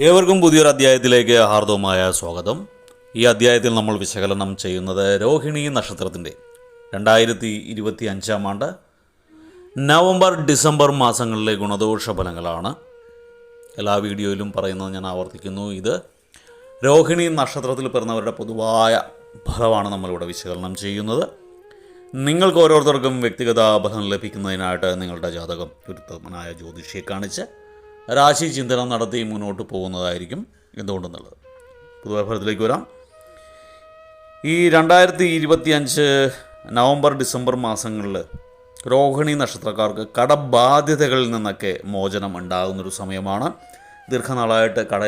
ഏവർക്കും പുതിയൊരു അധ്യായത്തിലേക്ക് ഹാർദവമായ സ്വാഗതം. ഈ അധ്യായത്തിൽ നമ്മൾ വിശകലനം ചെയ്യുന്നത് രോഹിണി നക്ഷത്രത്തിന്റെ രണ്ടായിരത്തി ഇരുപത്തി അഞ്ചാം ആണ്ട് നവംബർ ഡിസംബർ മാസങ്ങളിലെ ഗുണദോഷ ഫലങ്ങളാണ്. എല്ലാ വീഡിയോയിലും പറയുന്നത് ഞാൻ ആവർത്തിക്കുന്നു. ഇത് രോഹിണി നക്ഷത്രത്തിൽ പിറന്നവരുടെ പൊതുവായ ഫലമാണ് നമ്മളിവിടെ വിശകലനം ചെയ്യുന്നത്. നിങ്ങൾക്ക് ഓരോരുത്തർക്കും വ്യക്തിഗത ഫലം ലഭിക്കുന്നതിനായിട്ട് നിങ്ങളുടെ ജാതകം ഗുരുത്വനായ ജ്യോതിഷിയെ കാണിച്ച് രാശി ചിന്തനം നടത്തി മുന്നോട്ട് പോകുന്നതായിരിക്കും എന്തുകൊണ്ടെന്നുള്ളത്. പൊതുവായ ഫലത്തിലേക്ക് വരാം. ഈ രണ്ടായിരത്തി ഇരുപത്തി അഞ്ച് നവംബർ ഡിസംബർ മാസങ്ങളിൽ രോഹിണി നക്ഷത്രക്കാർക്ക് കടബാധ്യതകളിൽ നിന്നൊക്കെ മോചനം ഉണ്ടാകുന്നൊരു സമയമാണ്. ദീർഘനാളായിട്ട് കട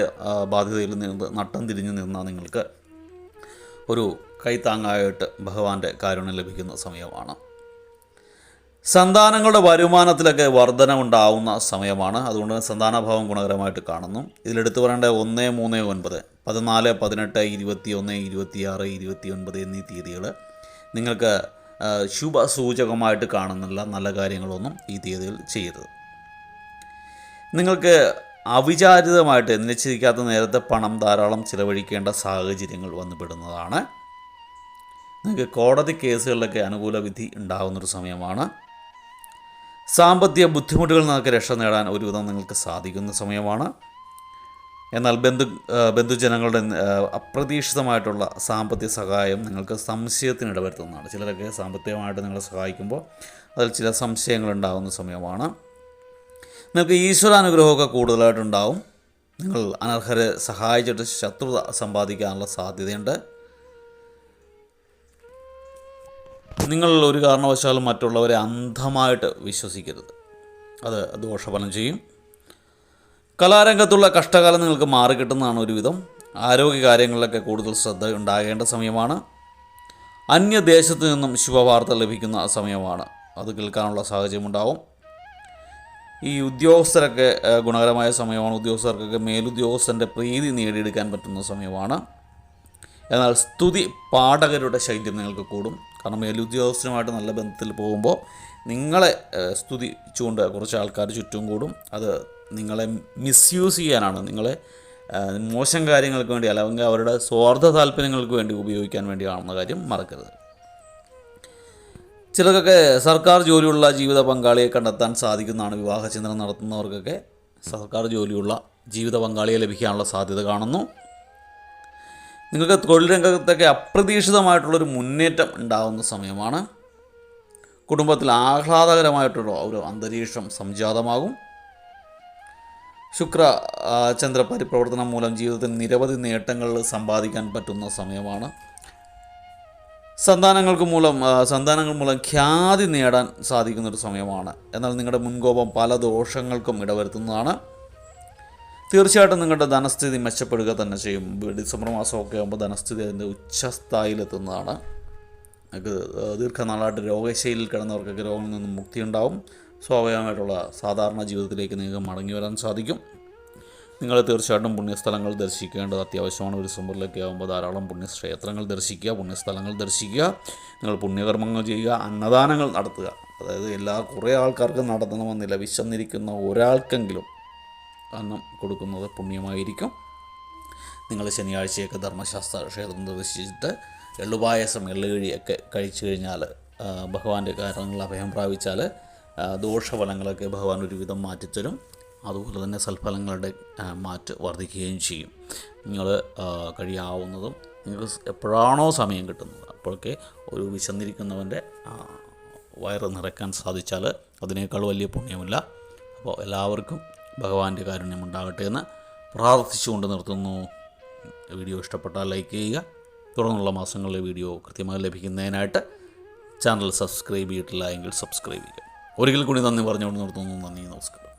ബാധ്യതയിൽ നിന്ന് നട്ടം തിരിഞ്ഞു നിന്ന നിങ്ങൾക്ക് ഒരു കൈത്താങ്ങായിട്ട് ഭഗവാന്റെ കാരുണ്യം ലഭിക്കുന്ന സമയമാണ്. സന്താനങ്ങളുടെ വരുമാനത്തിലൊക്കെ വർധനമുണ്ടാവുന്ന സമയമാണ്. അതുകൊണ്ട് സന്താനഭാവം ഗുണകരമായിട്ട് കാണുന്നു. ഇതിലെടുത്തു പറയേണ്ട ഒന്ന് മൂന്ന് ഒൻപത് പതിനാല് പതിനെട്ട് ഇരുപത്തി ഒന്ന് ഇരുപത്തിയാറ് ഇരുപത്തി ഒൻപത് എന്നീ തീയതികൾ നിങ്ങൾക്ക് ശുഭ ശുഭസൂചകമായിട്ട് കാണുന്നില്ല. നല്ല കാര്യങ്ങളൊന്നും ഈ തീയതിയിൽ ചെയ്യരുത്. നിങ്ങൾക്ക് അവിചാരിതമായിട്ട് നിശ്ചയിക്കാത്ത നേരത്തെ പണം ധാരാളം ചിലവഴിക്കേണ്ട സാഹചര്യങ്ങൾ വന്നുപെടുന്നതാണ്. നിങ്ങൾക്ക് കോടതി കേസുകളിലൊക്കെ അനുകൂല വിധി ഉണ്ടാകുന്നൊരു സമയമാണ്. സാമ്പത്തിക ബുദ്ധിമുട്ടുകളിൽ നിന്നൊക്കെ രക്ഷ നേടാൻ ഒരുവിധം നിങ്ങൾക്ക് സാധിക്കുന്ന സമയമാണ്. എന്നാൽ ബന്ധു ബന്ധുജനങ്ങളുടെ അപ്രതീക്ഷിതമായിട്ടുള്ള സാമ്പത്തിക സഹായം നിങ്ങൾക്ക് സംശയത്തിന് ഇടവരുത്തുന്നതാണ്. ചിലരൊക്കെ സാമ്പത്തികമായിട്ട് നിങ്ങളെ സഹായിക്കുമ്പോൾ അതിൽ ചില സംശയങ്ങൾ ഉണ്ടാകുന്ന സമയമാണ്. നിങ്ങൾക്ക് ഈശ്വരാനുഗ്രഹമൊക്കെ കൂടുതലായിട്ടുണ്ടാവും. നിങ്ങൾ അനർഹരെ സഹായിച്ചിട്ട് ശത്രുത സമ്പാദിക്കാനുള്ള സാധ്യതയുണ്ട്. നിങ്ങൾ ഒരു കാരണവശാലും മറ്റുള്ളവരെ അന്ധമായിട്ട് വിശ്വസിക്കരുത്. അത് ദോഷഫലം ചെയ്യും. കലാരംഗത്തുള്ള കഷ്ടകാലം നിങ്ങൾക്ക് മാറിക്കിട്ടുന്നതാണ് ഒരുവിധം. ആരോഗ്യ കാര്യങ്ങളിലൊക്കെ കൂടുതൽ ശ്രദ്ധ ഉണ്ടാകേണ്ട സമയമാണ്. അന്യദേശത്തു നിന്നും ശുഭവാർത്ത ലഭിക്കുന്ന സമയമാണ്. അത് കേൾക്കാനുള്ള സാഹചര്യം ഉണ്ടാവും ഈ ഉദ്യോഗസ്ഥരൊക്കെ ഗുണകരമായ സമയമാണ്. ഉദ്യോഗസ്ഥർക്കൊക്കെ മേലുദ്യോഗസ്ഥന്റെ പ്രീതി നേടിയെടുക്കാൻ പറ്റുന്ന സമയമാണ്. എന്നാൽ സ്തുതി പാഠകരുടെ ശൈത്യം നിങ്ങൾക്ക് കൂടും. കാരണം മേലുദ്യോഗസ്ഥനുമായിട്ട് നല്ല ബന്ധത്തിൽ പോകുമ്പോൾ നിങ്ങളെ സ്തുതിച്ചുകൊണ്ട് കുറച്ച് ആൾക്കാർ ചുറ്റും കൂടും. അത് നിങ്ങളെ മിസ്യൂസ് ചെയ്യാനാണ്. നിങ്ങളെ മോശം കാര്യങ്ങൾക്ക് വേണ്ടി അല്ലെങ്കിൽ അവരുടെ സ്വാർത്ഥ താല്പര്യങ്ങൾക്ക് വേണ്ടി ഉപയോഗിക്കാൻ വേണ്ടി കാണുന്ന കാര്യം മറക്കരുത്. ചിലർക്കൊക്കെ സർക്കാർ ജോലിയുള്ള ജീവിത പങ്കാളിയെ കണ്ടെത്താൻ സാധിക്കുന്നതാണ് വിവാഹ ചിന്തനം നടത്തുന്നവർക്കൊക്കെ സർക്കാർ ജോലിയുള്ള ജീവിത പങ്കാളിയെ ലഭിക്കാനുള്ള സാധ്യത കാണുന്നു. നിങ്ങൾക്ക് തൊഴിൽ രംഗത്തൊക്കെ അപ്രതീക്ഷിതമായിട്ടുള്ളൊരു മുന്നേറ്റം ഉണ്ടാകുന്ന സമയമാണ്. കുടുംബത്തിൽ ആഹ്ലാദകരമായിട്ടുള്ള ഒരു അന്തരീക്ഷം സംജാതമാകും. ശുക്ര ചന്ദ്ര പരിപ്രവർത്തനം മൂലം ജീവിതത്തിൽ നിരവധി നേട്ടങ്ങൾ സമ്പാദിക്കാൻ പറ്റുന്ന സമയമാണ്. സന്താനങ്ങൾക്ക് മൂലം സന്താനങ്ങൾ മൂലം ഖ്യാതി നേടാൻ സാധിക്കുന്ന ഒരു സമയമാണ്. എന്നാൽ നിങ്ങളുടെ മുൻകോപം പല ദോഷങ്ങൾക്കും ഇടവരുത്തുന്നതാണ്. തീർച്ചയായിട്ടും നിങ്ങളുടെ ധനസ്ഥിതി മെച്ചപ്പെടുക തന്നെ ചെയ്യും. ഡിസംബർ മാസമൊക്കെ ആകുമ്പോൾ ധനസ്ഥിതി അതിന്റെ ഉച്ചസ്ഥായിലെത്തുന്നതാണ് നിങ്ങൾക്ക് ദീർഘനാളായിട്ട് രോഗശൈലിയിൽ കിടന്നവർക്കൊക്കെ രോഗങ്ങളിൽ നിന്നും മുക്തി ഉണ്ടാവും സ്വാഭാവികമായിട്ടുള്ള സാധാരണ ജീവിതത്തിലേക്ക് നിങ്ങൾക്ക് മടങ്ങി വരാൻ സാധിക്കും. നിങ്ങൾ തീർച്ചയായിട്ടും പുണ്യസ്ഥലങ്ങൾ ദർശിക്കേണ്ടത് അത്യാവശ്യമാണ്. ഒരു ഡിസംബറിലൊക്കെ ആകുമ്പോൾ ധാരാളം പുണ്യക്ഷേത്രങ്ങൾ ദർശിക്കുക പുണ്യസ്ഥലങ്ങൾ ദർശിക്കുക നിങ്ങൾ പുണ്യകർമ്മങ്ങൾ ചെയ്യുക അന്നദാനങ്ങൾ നടത്തുക. അതായത് എല്ലാ കുറേ ആൾക്കാർക്കും നടത്തണമെന്നില്ല. വിശന്നിരിക്കുന്ന ഒരാൾക്കെങ്കിലും അന്നം കൊടുക്കുന്നത് പുണ്യമായിരിക്കും. നിങ്ങൾ ശനിയാഴ്ചയൊക്കെ ധർമ്മശാസ്ത്ര ക്ഷേത്രം ദർശിച്ചിട്ട് എള്ളുപായസം എള്ളുകഴിയൊക്കെ കഴിച്ചു കഴിഞ്ഞാൽ ഭഗവാന്റെ കാരണങ്ങൾ അഭയം പ്രാപിച്ചാൽ ദോഷഫലങ്ങളൊക്കെ ഭഗവാൻ ഒരുവിധം മാറ്റിത്തരും. അതുപോലെ തന്നെ സൽഫലങ്ങളുടെ മാറ്റ് വർദ്ധിക്കുകയും ചെയ്യും. നിങ്ങൾ കഴിയാവുന്നതും നിങ്ങൾക്ക് എപ്പോഴാണോ സമയം കിട്ടുന്നത് അപ്പോഴൊക്കെ ഒരു വിശന്നിരിക്കുന്നവന്റെ വയറ് നിറയ്ക്കാൻ സാധിച്ചാൽ അതിനേക്കാൾ വലിയ പുണ്യമില്ല. അപ്പോൾ എല്ലാവർക്കും ഭഗവാന്റെ കാരുണ്യം ഉണ്ടാകട്ടെ എന്ന് പ്രാർത്ഥിച്ചുകൊണ്ട് നിർത്തുന്നു. വീഡിയോ ഇഷ്ടപ്പെട്ടാൽ ലൈക്ക് ചെയ്യുക. തുടർന്നുള്ള മാസങ്ങളിലെ വീഡിയോ കൃത്യമായി ലഭിക്കുന്നതിനായിട്ട് ചാനൽ സബ്സ്ക്രൈബ് ചെയ്തിട്ടില്ല എങ്കിൽ സബ്സ്ക്രൈബ് ചെയ്യുക. ഒരിക്കൽ കൂടി നന്ദി പറഞ്ഞുകൊണ്ട് നിർത്തുന്നു. നന്ദി നമസ്കാരം.